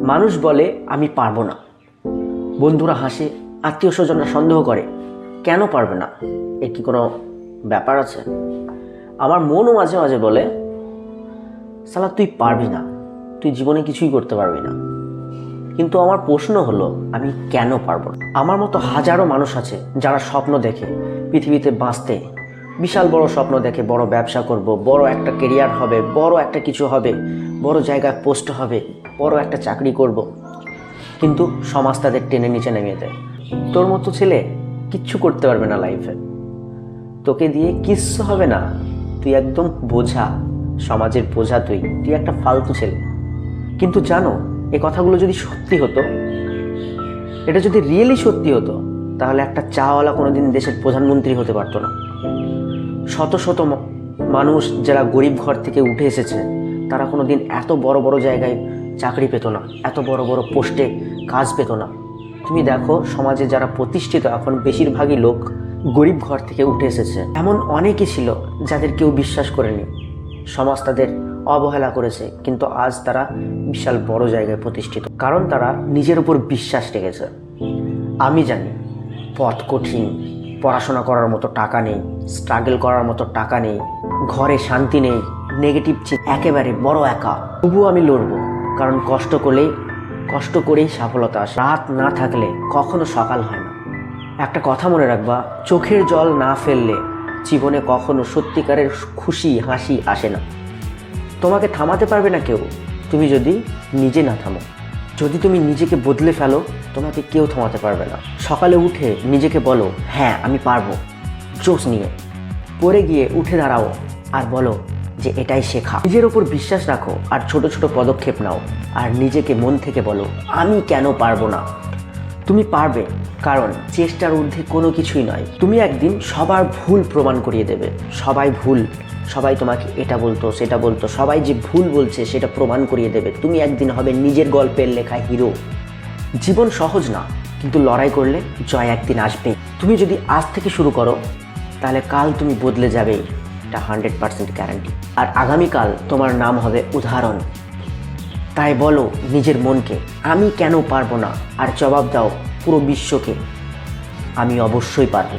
মানুষ বলে, আমি পারব না। বন্ধুরা হাসে, আত্মীয় স্বজনরা সন্দেহ করে, কেন পারবে না? এর কি কোনো ব্যাপার আছে? আমার মনও মাঝে মাঝে বলে, সালা, তুই পারবি না। তুই জীবনে কিছুই করতে পারবি না। কিন্তু আমার প্রশ্ন হলো, আমি কেন পারব না? আমার মতো হাজারো মানুষ আছে যারা স্বপ্ন দেখে, পৃথিবীতে বাঁচতে, বিশাল বড় স্বপ্ন দেখে, বড় ব্যবসা করব, বড় একটা কেরিয়ার হবে, বড় একটা কিছু হবে, বড় জায়গায় পোস্ট হবে। বড় একটা চাকরি করব। কিন্তু সমাজ তাদের টেনে নিচে নেমে দেয়। তোর মতো ছেলে কিচ্ছু করতে পারবে না লাইফে তোকে দিয়ে কিচ্ছু হবে না। তুই একদম বোঝা, সমাজের বোঝা তুই। তুই একটা ফালতু ছেলে। কিন্তু জানো, এ কথাগুলো যদি সত্যি হতো, এটা যদি রিয়েলি সত্যি হতো, তাহলে একটা চাওয়ালা কোনোদিন দেশের প্রধানমন্ত্রী হতে পারতো না। শত শত মানুষ যারা গরিব ঘর থেকে উঠে এসেছে তারা কোনোদিন এত বড় বড় জায়গায় চাকরি পেত না, এত বড় বড় পোস্টে কাজ পেত না। তুমি দেখো, সমাজে যারা প্রতিষ্ঠিত এখন বেশিরভাগই লোক গরিব ঘর থেকে উঠে এসেছে। এমন অনেকে ছিল যাদের কেউ বিশ্বাস করেনি। সমাজ তাদের অবহেলা করেছে, কিন্তু আজ তারা বিশাল বড় জায়গায় প্রতিষ্ঠিত। কারণ তারা নিজের উপর বিশ্বাস রেখেছে। আমি জানি, পথ কঠিন, পড়াশোনা করার মতো টাকা নেই স্ট্রাগল করার মতো টাকা নেই, ঘরে শান্তি নেই নেগেটিভ একেবারে বড় একা। তবুও আমি লড়বো, কারণ কষ্ট করলেই, কষ্ট করেই সফলতা আসে। রাত না থাকলে কখনো সকাল হয় না। একটা কথা মনে রাখবা, চোখের জল না ফেললে জীবনে কখনো সত্যিকারের খুশি, হাসি আসে না। তোমাকে থামাতে পারবে না কেউ। তুমি যদি নিজে না থামো, যদি তুমি নিজেকে বদলে ফেলো, তোমাকে কেউ থামাতে পারবে না। সকালে উঠে নিজেকে বলো হ্যাঁ আমি পারব। জোশ নিয়ে। পরে গিয়ে উঠে দাঁড়াও আর বলো যে এটাই শেখা। নিজের ওপর বিশ্বাস রাখো আর ছোট ছোট পদক্ষেপ নাও। আর নিজেকে মন থেকে বলো, আমি কেন পারব না? তুমি পারবে, কারণ চেষ্টার ঊর্ধ্বে কোনো কিছুই নয়। তুমি একদিন সবার ভুল প্রমাণ করিয়ে দেবে। সবাই ভুল, সবাই তোমাকে এটা বলতো, সেটা বলতো, সবাই যে ভুল বলছে সেটা প্রমাণ করিয়ে দেবে। তুমি একদিন হবে নিজের গল্পের লেখা হিরো। জীবন সহজ না, কিন্তু লড়াই করলে জয় একদিন আসবে তুমি যদি আজ থেকে শুরু করো, তাহলে কাল তুমি বদলে যাবে এটা হান্ড্রেড পারসেন্ট গ্যারান্টি আর আগামীকাল তোমার নাম হবে উদাহরণ। তাই বলো নিজের মনকে, আমি কেন পারব না? আর জবাব দাও পুরো বিশ্বকে। আমি অবশ্যই পারব।